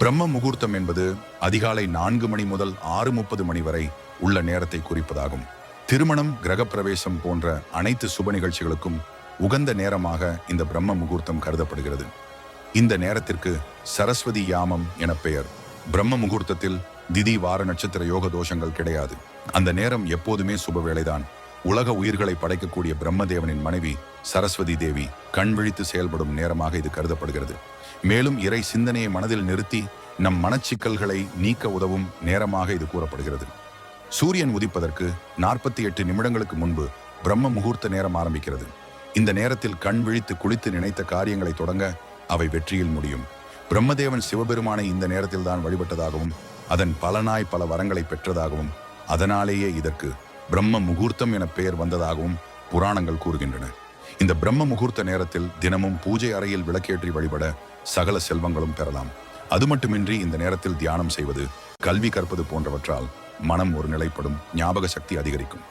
பிரம்ம முகூர்த்தம் என்பது அதிகாலை நான்கு மணி முதல் ஆறு முப்பது மணி வரை உள்ள நேரத்தை குறிப்பதாகும். திருமணம் கிரகப்பிரவேசம் போன்ற அனைத்து சுப நிகழ்ச்சிகளுக்கும் உகந்த நேரமாக இந்த பிரம்ம முகூர்த்தம் கருதப்படுகிறது. இந்த நேரத்திற்கு சரஸ்வதி யாமம் என பெயர். பிரம்ம முகூர்த்தத்தில் திதி வார நட்சத்திர யோக தோஷங்கள் கிடையாது. அந்த நேரம் எப்போதுமே சுப வேலைதான் உலக உயிர்களை படைக்கக்கூடிய பிரம்மதேவனின் மனைவி சரஸ்வதி தேவி கண் விழித்து செயல்படும் நேரமாக இது கருதப்படுகிறது. மேலும் இறை சிந்தனையை மனதில் நிறுத்தி நம் மனச்சிக்கல்களை நீக்க உதவும் நேரமாக இது கூறப்படுகிறது. சூரியன் உதிப்பதற்கு நாற்பத்தி எட்டு நிமிடங்களுக்கு முன்பு பிரம்ம முகூர்த்த நேரம் ஆரம்பிக்கிறது. இந்த நேரத்தில் கண் விழித்து குளித்து நினைத்த காரியங்களை தொடங்க அவை வெற்றியில் முடியும். பிரம்மதேவன் சிவபெருமானை இந்த நேரத்தில் தான் வழிபட்டதாகவும் அதன் பலனாய் பல வரங்களை பெற்றதாகவும் அதனாலேயே இதற்கு பிரம்ம முகூர்த்தம் என பெயர் வந்ததாகவும் புராணங்கள் கூறுகின்றன. இந்த பிரம்ம முகூர்த்த நேரத்தில் தினமும் பூஜை அறையில் விளக்கேற்றி வழிபட சகல செல்வங்களும் பெறலாம். அது மட்டுமின்றி இந்த நேரத்தில் தியானம் செய்வது கல்வி கற்பது போன்றவற்றால் மனம் ஒரு நிலைப்படும் ஞாபக சக்தி அதிகரிக்கும்.